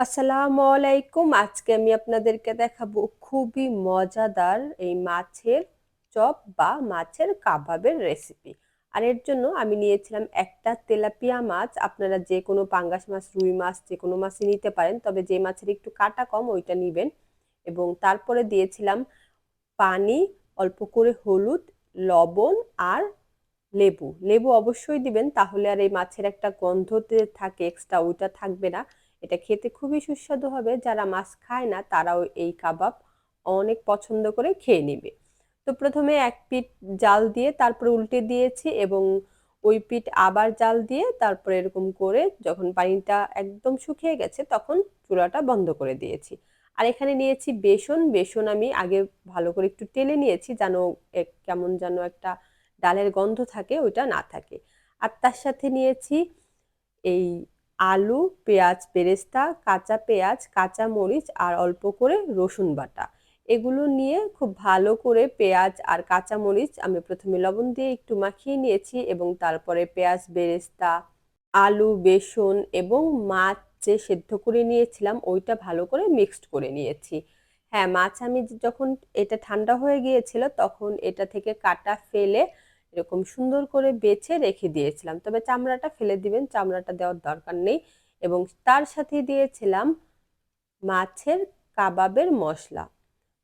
আসসালামু আলাইকুম। আজকে আমি আপনাদেরকে দেখাবো খুবই মজাদার এই মাছের চপ বা মাছের কাবাবের রেসিপি আর এর জন্য আমি নিয়েছিলাম একটা তেলাপিয়া মাছ। আপনারা যে কোনো পাঙ্গাস মাছ, রুই মাছ, যে কোনো মাছই নিতে পারেন, তবে যে মাছের একটু কাটা কম ওইটা নিবেন। এবং তারপরে দিয়েছিলাম পানি, অল্প করে হলুদ, লবণ আর লেবু। লেবু অবশ্যই দিবেন, তাহলে আর এই মাছের একটা গন্ধতে থাকে এক্সট্রা ওইটা থাকবে না। এটা খেতে খুবই সুস্বাদু হবে। যারা মাছ খায় না, তারাও এই কাবাব অনেক পছন্দ করে খেয়ে নেবে। তো প্রথমে এক পিঠ জাল দিয়ে তারপরে উল্টে দিয়েছি এবং ওই পিঠ আবার জাল দিয়ে তারপরে এরকম করে যখন পানিটা একদম শুকিয়ে গেছে, তখন চুলাটা বন্ধ করে দিয়েছি। আর এখানে নিয়েছি বেসন। বেসন আমি আগে ভালো করে একটু টেলে নিয়েছি যেন কেমন যেন একটা ডালের গন্ধ থাকে, ওইটা না থাকে। আর তার সাথে নিয়েছি এই আলু, পেঁয়াজ বেরেস্তা কাঁচা পেঁয়াজ, কাঁচা মরিচ আর অল্প করে রসুন বাটা। এগুলো নিয়ে খুব ভালো করে পেঁয়াজ আর কাঁচা মরিচ আমি প্রথমে লবণ দিয়ে একটু মাখিয়ে নিয়েছি এবং তারপরে পেঁয়াজ, বেরেস্তা, আলু, বেসন এবং মাছ যে সেদ্ধ করে নিয়েছিলাম ওইটা ভালো করে মিক্সড করে নিয়েছি। হ্যাঁ মাছ আমি যখন এটা ঠান্ডা হয়ে গিয়েছিল তখন এটা থেকে কাটা ফেলে এরকম সুন্দর করে বেছে রেখে দিয়েছিলাম। তবে চামড়াটা ফেলে দিবেন, চামড়াটা দেওয়ার দরকার নেই এবং তার সাথে দিয়েছিলাম মাছের কাবাবের মশলা।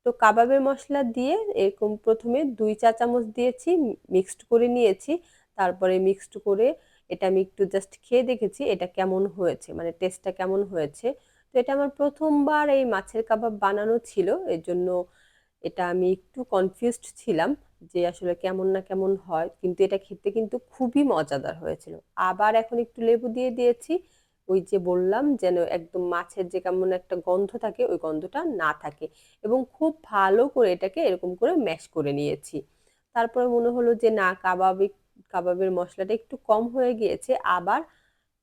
তো কাবাবের মশলা দিয়ে এরকম প্রথমে দুই চা চামচ দিয়েছি, মিক্সড করে নিয়েছি। তারপরে মিক্সড করে এটা আমি একটু জাস্ট খেয়ে দেখেছি এটা কেমন হয়েছে মানে টেস্টটা কেমন হয়েছে। তো এটা আমার প্রথমবার এই মাছের কাবাব বানানো ছিল, এর জন্য এটা আমি একটু কনফিউজড ছিলাম। যে আসলে কেমন না কেমন হয়, কিন্তু এটা খেতে কিন্তু খুবই মজাদার হয়েছিল। আবার এখন একটু লেবু দিয়ে দিয়েছি, ওই যে বললাম যেন একদম মাছের যে কেমন একটা গন্ধ থাকে, ওই গন্ধটা না থাকে। এবং খুব ভালো করে এটাকে এরকম করে ম্যাশ করে নিয়েছি। তারপরে মনে হলো যে না, কাবাবি কাবাবের মশলাটা একটু কম হয়ে গিয়েছে, আবার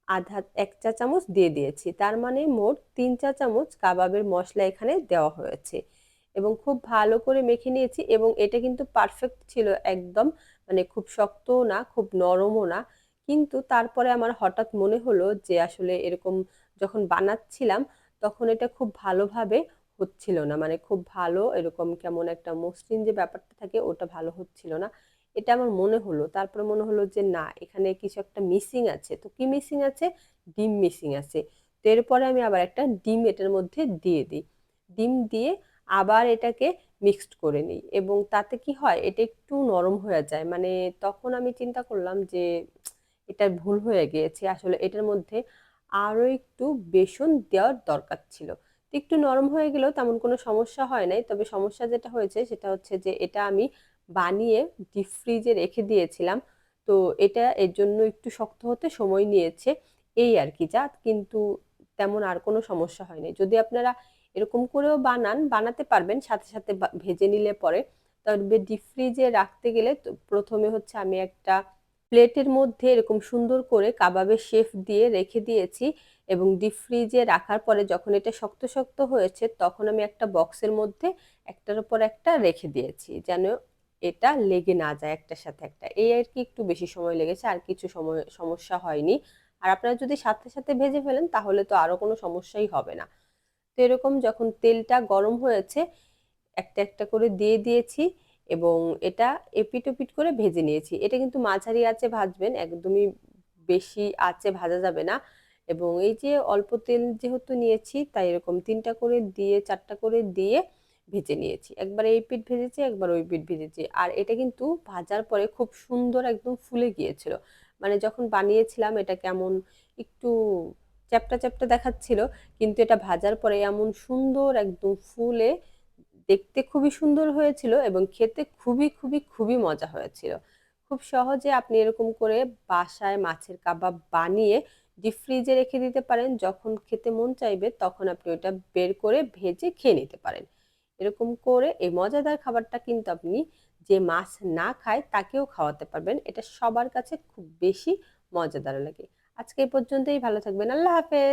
আধা, এক চা চামচ দিয়ে দিয়েছি। তার মানে মোট তিন চা চামচ কাবাবের মশলা এখানে দেওয়া হয়েছে। এবং খুব ভালো করে মেখে নিয়েছি এবং এটা কিন্তু পারফেক্ট ছিল একদম মানে খুব শক্তও না, খুব নরমও না। কিন্তু তারপরে আমার হঠাৎ মনে হলো যে আসলে এরকম যখন বানাচ্ছিলাম তখন এটা খুব ভালোভাবে হচ্ছিল না মানে খুব ভালো এরকম কেমন একটা মসৃণ যে ব্যাপারটা থাকে ওটা ভালো হচ্ছিল না। এটা আমার মনে হলো, তারপরে মনে হলো যে না, এখানে কিছু একটা মিসিং আছে। তো কি মিসিং আছে? ডিম মিসিং আছে। তো এরপরে আমি আবার একটা ডিম এটার মধ্যে দিয়ে দিই। ডিম দিয়ে আবার এটাকে মিক্সড করে নিই। এবং তাতে কি হয়, এটা একটু নরম হয়ে যায়। মানে তখন আমি চিন্তা করলাম যে, এটা ভুল হয়ে গিয়েছে। আসলে এটার মধ্যে আরও একটু বেসন দেওয়ার দরকার ছিল। একটু নরম হয়ে গেলেও তেমন কোনো সমস্যা হয় নাই। তবে সমস্যা যেটা হয়েছে, সেটা হচ্ছে যে, এটা আমি বানিয়ে ডিপ ফ্রিজে রেখে দিয়েছিলাম। তো এটা এর জন্য একটু শক্ত হতে সময় নিয়েছে। এই আর কি, যা কিন্তু তেমন আর কোনো সমস্যা হয়নি। যদি আপনারা এরকম করেও বানান, বানাতে পারবেন, সাথে সাথে ভেজে নিলে পরে। তবে ডিপ ফ্রিজে রাখতে গেলে প্রথমে হচ্ছে আমি একটা প্লেটের মধ্যে এরকম সুন্দর করে কাবাবের শেফ দিয়ে রেখে দিয়েছি এবং ডিপ ফ্রিজে রাখার পরে যখন এটা শক্ত শক্ত হয়েছে তখন আমি একটা বক্সের মধ্যে একটার উপর একটা রেখে দিয়েছি যেন এটা লেগে না যায় একটার সাথে একটা। এই আর কি একটু বেশি সময় লেগেছে, আর কিছু সময়, সমস্যা হয়নি। আর আপনারা যদি সাথে সাথে ভেজে ফেলেন, তাহলে তো আরও কোনো সমস্যাই হবে না। তো এরকম যখন তেলটা গরম হয়েছে, একটা একটা করে দিয়ে দিয়েছি এবং এটা এপিট ওপিট করে ভেজে নিয়েছি। এটা কিন্তু মাঝারি আছে ভাজবেন, একদমই বেশি আছে ভাজা যাবে না। এবং এই যে অল্প তেল যেহেতু নিয়েছি, তাই এরকম তিনটা করে দিয়ে, চারটা করে দিয়ে ভেজে নিয়েছি। একবার এই পিঠ ভেজেছি, একবার ওই পিঠ ভেজেছি। আর এটা কিন্তু ভাজার পরে খুব সুন্দর একদম ফুলে গিয়েছিল। মানে যখন বানিয়েছিলাম এটা কেমন একটু চ্যাপটা চ্যাপটা দেখাচ্ছিল, কিন্তু এটা ভাজার পরে এমন সুন্দর একদম ফুলে দেখতে খুবই সুন্দর হয়েছিল এবং খেতে খুবই খুবই খুবই মজা হয়েছিল। খুব সহজে আপনি এরকম করে বাসায় মাছের কাবাব বানিয়ে ডিপ ফ্রিজে রেখে দিতে পারেন। যখন খেতে মন চাইবে তখন আপনি ওটা বের করে ভেজে খেয়ে নিতে পারেন। এরকম করে এই মজাদার খাবারটা কিন্তু আপনি যে মাছ না খায় তাকেও খাওয়াতে পারবেন। এটা সবার কাছে খুব বেশি মজাদার লাগে। আজকে এই পর্যন্তই, ভালো থাকবেন। আল্লাহ হাফেজ!